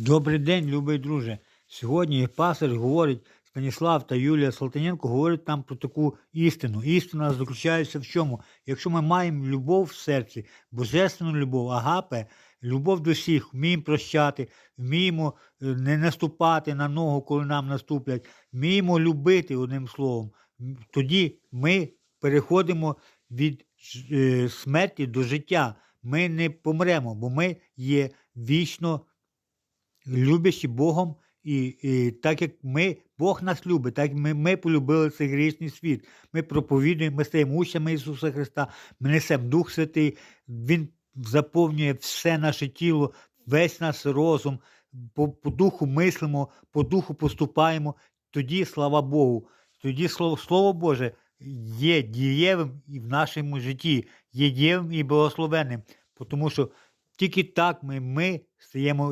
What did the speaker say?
Добрий день, любий друже. Сьогодні пастор говорить, Станіслав та Юлія Салтаненко говорять нам про таку істину. Істина заключається в чому? Якщо ми маємо любов в серці, божественну любов, агапе, любов до всіх, вміємо прощати, вміємо е, не наступати на ногу, коли нам наступлять, вміємо любити одним словом, тоді ми переходимо від е, смерті до життя. Ми не помремо, бо ми є вічно люблячі Богом, і, і так як ми, Бог нас любить, так як ми, ми полюбили цей грішний світ. Ми проповідуємо, ми стаємо учнями Ісуса Христа, ми несемо Дух Святий, Він заповнює все наше тіло, весь наш розум, по, по духу мислимо, по духу поступаємо. Тоді, слава Богу, тоді Слово, Слово Боже є дієвим і в нашому житті, є дієвим і благословенним, тому що тільки так ми, ми стаємо